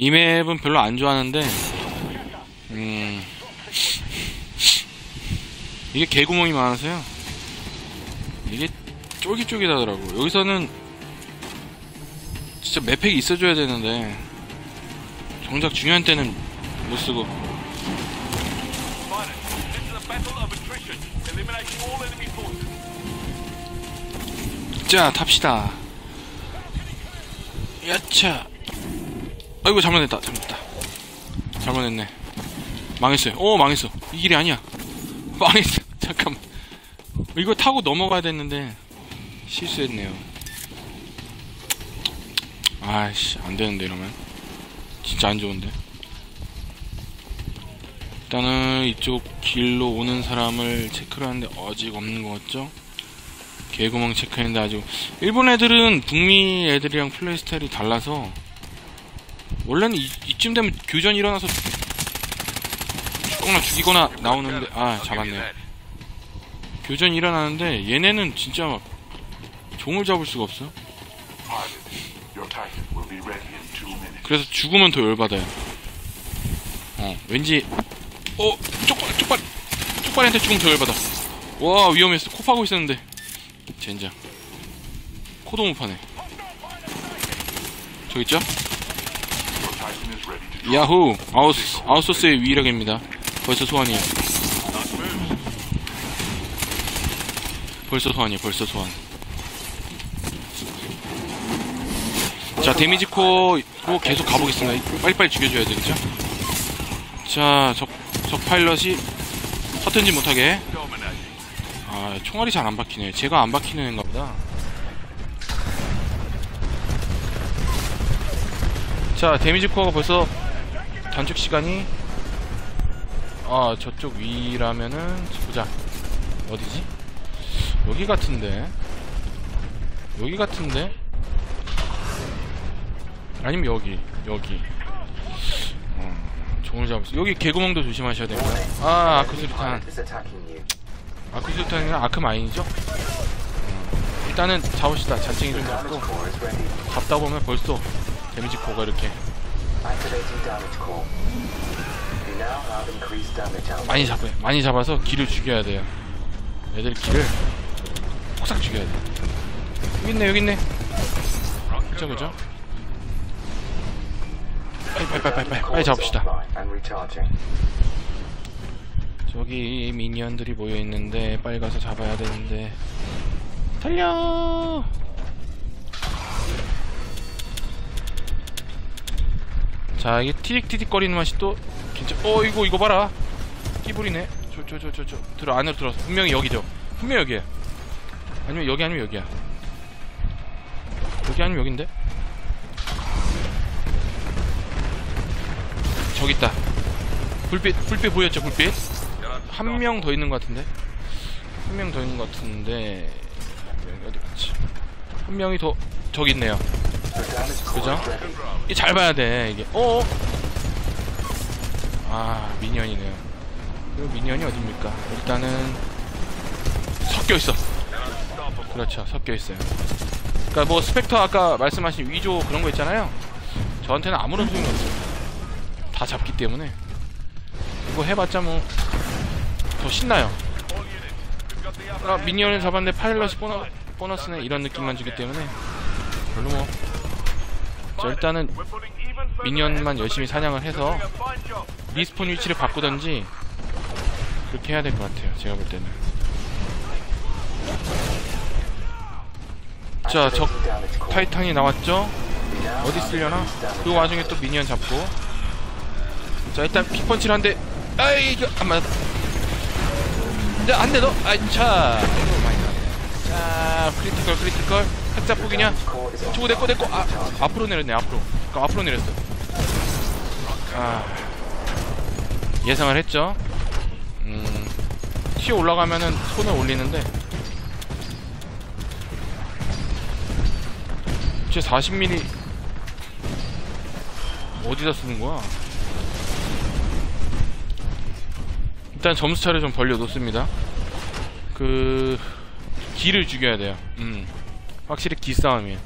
이 맵은 별로 안 좋아하는데 음 이게 개구멍이 많아서요 이게 쫄깃쫄깃하더라고 여기서는 진짜 맵팩이 있어줘야 되는데 정작 중요한 때는 못 쓰고 Miners, this is a battle of attrition. Eliminate all enemy forces. 자 탑시다 야차 아이고 잘못했다 잘못했다. 잘못했네. 망했어요. 오 망했어. 이 길이 아니야. 망했어. 잠깐만. 이거 타고 넘어가야 됐는데 실수했네요. 아이씨 안되는데 이러면. 진짜 안 좋은데. 일단은 이쪽 길로 오는 사람을 체크를 하는데 아직 없는 것 같죠? 개구멍 체크했는데 아직. 일본 애들은 북미 애들이랑 플레이 스타일이 달라서 원래는 이, 이쯤 되면 교전 일어나서 죽거나 죽이거나 나오는데 아 잡았네요. 교전 일어나는데 얘네는 진짜 막 종을 잡을 수가 없어. 그래서 죽으면 더 열받아요. 어 왠지 어 쪽발 쪽발 쪽발한테 죽으면 더 열받아. 와 위험했어. 코 파고 있었는데. 젠장. 코도 못 파네. 저기 있죠? 야후 아우스 아우소스의 위력입니다. 벌써 소환이에요 벌써 소환이에요 벌써 소환. 자 데미지 코로 계속 가보겠습니다. 빨리빨리 죽여줘야 되겠죠 자 적 적 파일럿이 서튼지 못하게. 아 총알이 잘 안 박히네. 제가 안 박히는 애인가 보다. 자 데미지 코어가 벌써 단축 시간이? 아 저쪽 위라면은 보자. 어디지? 여기 같은데. 여기 같은데? 아니면 여기 여기. 어, 종을 잡았어. 여기 개구멍도 조심하셔야 됩니다. 아 아크수리탄. is attacking you. 아크수리탄이랑 아크 마인이죠? 어, 일단은 잡읍시다. 잔챙이 좀 잡고. 잡다 보면 벌써 데미지 코어가 이렇게 많이 잡아요. 많이 잡아서 기를 죽여야 돼요. 애들 기를 폭삭 죽여야 돼. 여기 있네, 여기 있네. 그죠, 그죠? 빨리, 빨리, 빨리, 빨리, 빨리, 빨리 잡읍시다. 저기 미니언들이 모여 있는데 빨리 가서 잡아야 되는데. 달려! 자, 이게 티릭티릭 거리는 맛이 또 진짜 어 이거 이거 봐라. 끼부리네. 저 저 저 저 저 들어 안으로 들어서 분명히 여기죠. 분명 히 여기야. 아니면 여기 아니면 여기야. 여기 아니면 여긴데? 저기 있다. 불빛 불빛 보였죠 불빛? 한 명 더 있는 것 같은데? 한 명 더 있는 것 같은데 여기 어디 갔지? 한 명이 더 저기 있네요. 그죠? 이게 잘 봐야 돼 이게. 어? 아 미니언이네요. 그 미니언이 어딥니까? 일단은 섞여 있어. 그렇죠, 섞여 있어요. 그러니까 뭐 스펙터 아까 말씀하신 위조 그런 거 있잖아요. 저한테는 아무런 소용이 없어요. 다 잡기 때문에 이거 해봤자 뭐 더 신나요. 아 미니언을 잡았는데 파일럿이 보너, 보너스네 이런 느낌만 주기 때문에 별로 뭐. 자 일단은 even further 미니언만 열심히 사냥을 해서. 리스폰 위치를 바꾸던지 그렇게 해야 될 것 같아요. 제가 볼 때는. 자, 적. 타이탄이 나왔죠? 어디 쓰려나? 그 와중에 또 미니언 잡고. 자, 일단 pik펀치를 한 대. 아이, 이거 안 맞았다. 자, 한대 더. 아이, 차. 자, 크리티컬, 크리티컬. Core is 저거 내꺼 내꺼 아 앞으로 내렸네 앞으로. 그 앞으로 내렸어. 아. 예상을 했죠. 음. 튀어 올라가면은 손을 올리는데. 쟤 40mm 어디다 쓰는 거야? 일단 점수차를 좀 벌려 놓습니다. 그 기를 죽여야 돼요. 음 확실히 기싸움이에요.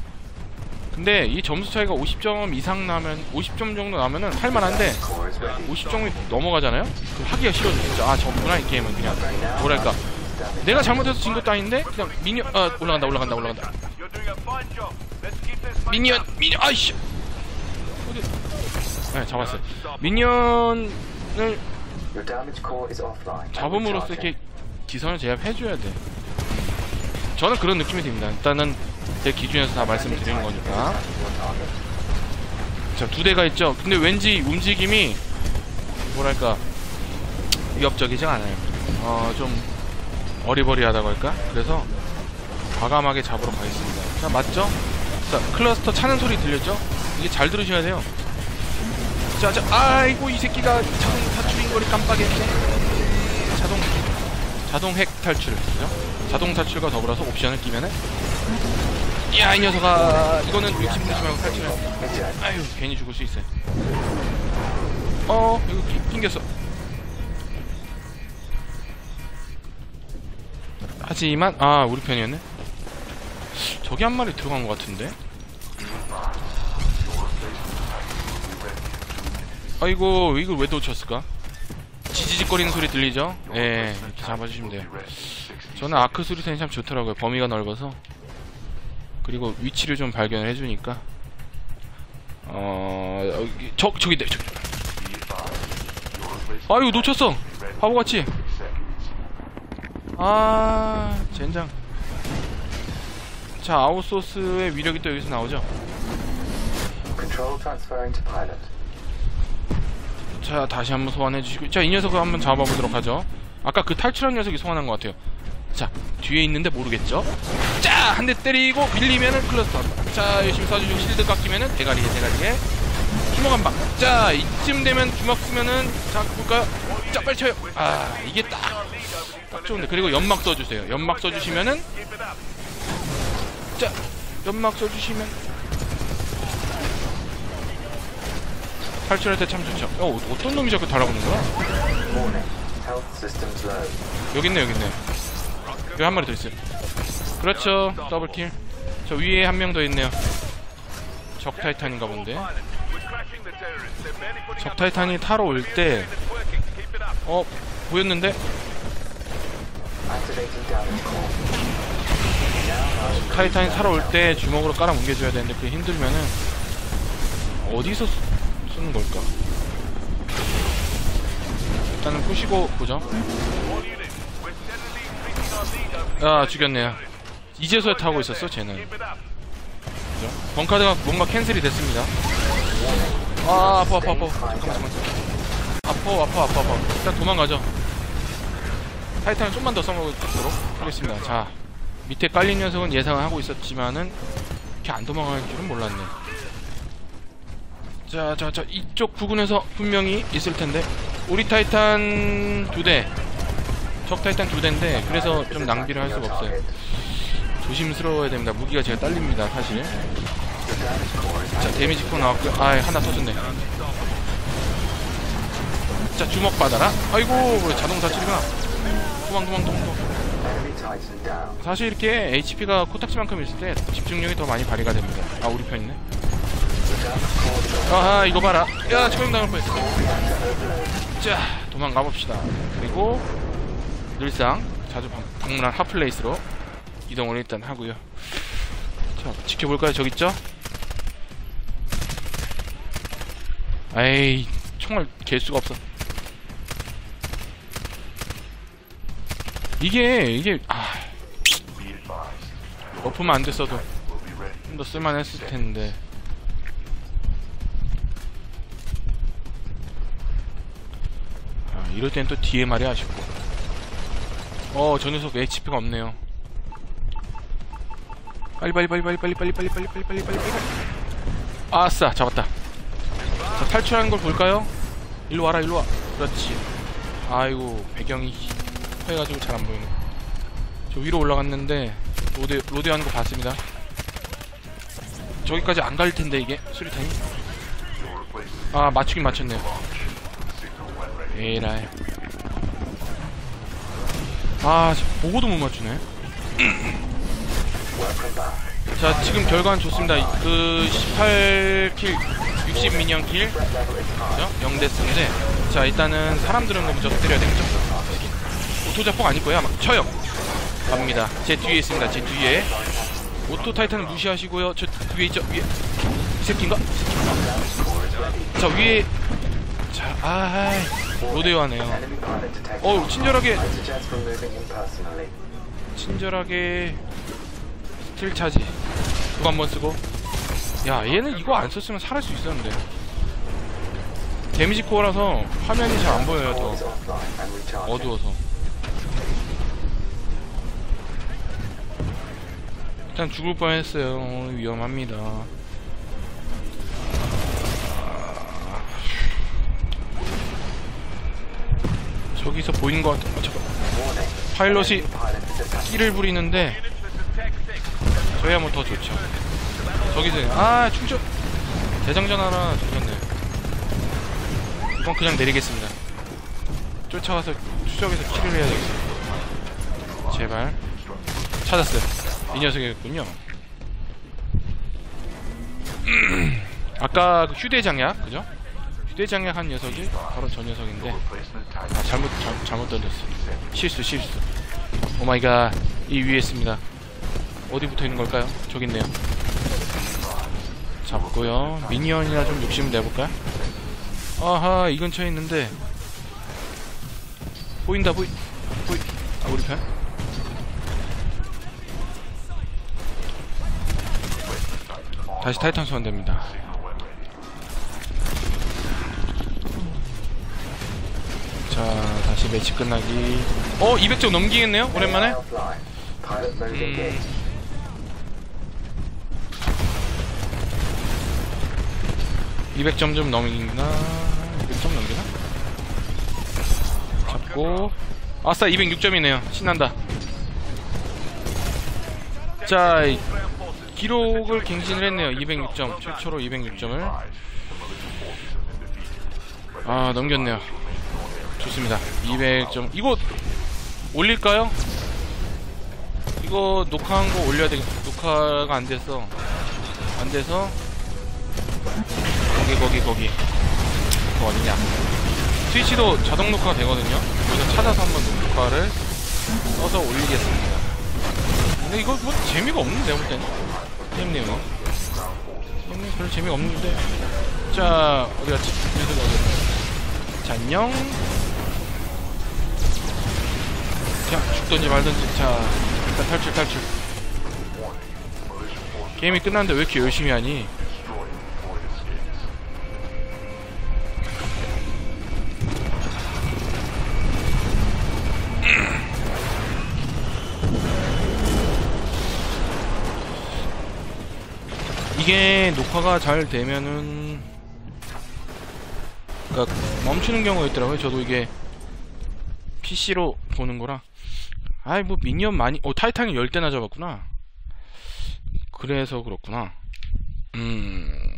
근데 이 점수 차이가 50점 이상 나면 50점 정도 나면은 할만한데 Core is ready. 50점이 넘어가잖아요? 그 하기가 싫어져 진짜. 아 저구나 이 게임은 그냥. 뭐랄까. 내가 잘못해서 진 것도 아닌데 그냥 미니언 아 올라간다 올라간다 올라간다. 미니언 미니언 아이씨! 어디? 네 잡았어요. 미니언을 잡음으로써. 이렇게 기선을 제압해줘야 돼. 저는 그런 느낌이 듭니다. 일단은 제 기준에서 다 말씀드리는 거니까. 자, 두 대가 있죠. 근데 왠지 움직임이 뭐랄까 위협적이지 않아요. 어, 좀 어리버리하다고 할까? 그래서 과감하게 잡으러 가겠습니다. 자, 맞죠? 자, 클러스터 차는 소리 들렸죠? 이게 잘 들으셔야 돼요. 자, 자, 아이고 이 새끼가 자동 탈출인 거를 깜빡했네. 자동 자동 핵 탈출, 그죠? 자동 탈출과 더불어서 옵션을 끼면은 야, 이 녀석아, 이거는 욕심 부리지 말고 탈출해. 아유 괜히 죽을 수 있어요. 어 이거 낑- 낑겼어. 하지만 아 우리 편이었네? 저기 한 마리 들어간 것 같은데? 아이고 이걸 왜 놓쳤을까? 지지직거리는 소리 들리죠? 예 이렇게 잡아주시면 돼요. 저는 아크 수리탄이 참 좋더라고요. 범위가 넓어서 그리고 위치를 좀 발견을 해주니까. 어 저 저기 있네 저기 아유 놓쳤어. 바보같이. 아 젠장. 자 아웃소스의 위력이 또 여기서 나오죠. 자 다시 한번 소환해 주시고. 자 이 녀석을 한번 잡아보도록 하죠. 아까 그 탈출한 녀석이 소환한 것 같아요. 자 뒤에 있는데 모르겠죠 자 한 대 때리고 밀리면은 클러스터 자 열심히 쏴주시고 실드 깎이면은 대가리에 대가리에 주먹 한 방 자 이쯤 되면 주먹 쓰면은 자 볼까요 자 빨리 쳐요. 아 이게 딱, 딱 좋은데. 그리고 연막 써주세요. 연막 써주시면은 자 연막 써주시면 탈출할 때 참 좋죠. 어 어떤 놈이 자꾸 달아오는 거야. 여기 있네 여기 있네. 여기 한 마리 더 있어요 그렇죠 더블킬 저 위에 한 명 더 있네요 적 타이탄인가 본데 적 타이탄이 타러 올 때. 어 보였는데 타이탄이 타러 올 때 주먹으로 깔아 뭉개줘야 되는데 그게 힘들면은 어디서 쓰, 쓰는 걸까 일단은 부시고 보죠 아 죽였네요 이제서야 타고 있었어 쟤는 up. 벙카드가 뭔가 캔슬이 됐습니다. 아 아파 아파 아파 잠깐만 잠깐만 아파 아파 아파 아파 일단 도망가죠. 타이탄을 좀만 더 써먹도록 하겠습니다. 자 밑에 깔린 녀석은 예상을 하고 있었지만은 이렇게 안 도망갈 줄은 몰랐네. 자 자 자 이쪽 부근에서 분명히 있을 텐데 우리 타이탄 두 대, 적 타이탄 두 대인데 그래서 좀 낭비를 할 수가 없어요. 조심스러워야 됩니다. 무기가 제가 딸립니다, 사실. 자, 데미지 코 나왔고요. 아, 하나 터졌네. 자, 주먹 받아라. 아이고, 그래, 자동 다치구나. 도망, 도망, 도망, 도망. enemy titan down. 사실 이렇게 HP가 코딱지만큼 있을 때 집중력이 더 많이 발휘가 됩니다. 아, 우리 편 있네. 아하, 이거 봐라. 야, 처형당할 뻔했어. 자, 도망가 봅시다. 그리고 늘상 자주 방- 방문한 핫플레이스로 이동을 일단 하고요. 자, 지켜볼까요? 저기 있죠? 에이, 총알 갤 수가 없어. 이게 이게 아. 엎으면 안 됐어도. 좀 더 쓸만했을 텐데. 아, 이럴 땐또 DMR이 아쉽고. 어, 저 녀석 HP가 없네요. 빨리 빨리 빨리 빨리 빨리 빨리 빨리 빨리 빨리 빨리 빨리. 아싸, 잡았다. 자, 탈출하는 걸 볼까요? 일로 와라, 일로 와. 그렇지. 아이고, 배경이 해가지고 잘 안 보이네. 저 위로 올라갔는데 로드 로드 하는 거 봤습니다. 저기까지 안 갈 텐데 이게 수리탄이. 아 맞추긴 맞췄네요. 에라이. 아 저- 보고도 못 맞추네. 자 지금 결과는 좋습니다 그 18킬 60 미니언 킬. 그죠? 0데스인데 자 일단은 사람들은 너무 저 때려야 되겠죠? 오토 자폭 아닐 거예요 아마 쳐요 갑니다 제 뒤에 있습니다 제 뒤에 오토 타이탄을 무시하시고요 저 위에 있죠 위에 이 새끼인가? 자 위에 자 아이 pilot detected. 어우 친절하게. 친절하게 스틸 차지 그거 한번 쓰고 야 얘는 이거 안 썼으면 살할 수 있었는데 데미지 코어라서 화면이 잘 안 보여요 더. 어두워서 일단 죽을 뻔했어요 어, 위험합니다 저기서 보이는 것 같아 어. 파일럿이. 끼를 부리는데 저희야 뭐더 좋죠. 저기서 아 충전. 대장전 하나 죽였네 이건 그냥 내리겠습니다. 쫓아가서 추적해서 킬을 해야 되겠어 제발. 찾았어요. 이 녀석이었군요. 아까 그 휴대장약 그죠? 휴대장약 한 녀석이 바로 저 녀석인데. 아 잘못 잘, 잘못 던졌어 실수 실수. 오마이갓. 이 위에 있습니다 어디 붙어 있는 걸까요? 저기 있네요. 잡고요. 미니언이나 좀 욕심을 내볼까요? 아하 이 근처에 있는데. 보인다 보이 보이. 아 우리 편? 다시 타이탄 소환됩니다. 자 다시 매치 끝나기. 어 200점 넘기겠네요? 오랜만에? mode 음, 200점 좀 넘기나? 200점 넘기나? 잡고. 아싸 206점이네요. 신난다. 자 이- 기록을 갱신을 했네요. 206점 최초로 206점을. 아 넘겼네요. 좋습니다. 200점. 이거 올릴까요? 이거 녹화한 거 올려야 되겠 녹화가 안 돼서. 안 돼서 거기 거기 거기. 그거 어디냐. 트위치도 자동 녹화가 되거든요. 그래서 찾아서 한번 녹화를 써서 올리겠습니다. 근데 이거 뭐 재미가 없는데 볼 때는? 내용이 게임 내용 별로 재미가 없는데. 자 어디 갔지? 얘들 어디? 자 안녕. 자 죽던지 말던지. 자 일단 탈출 탈출. 게임이 끝났는데 왜 이렇게 열심히 하니 이게 녹화가 잘 되면은 그러니까 멈추는 경우가 있더라고요. 저도 이게 PC로 보는 거라. 아이 뭐 미니언 많이 어 타이탄이 10대나 잡았구나. 그래서 그렇구나. 음.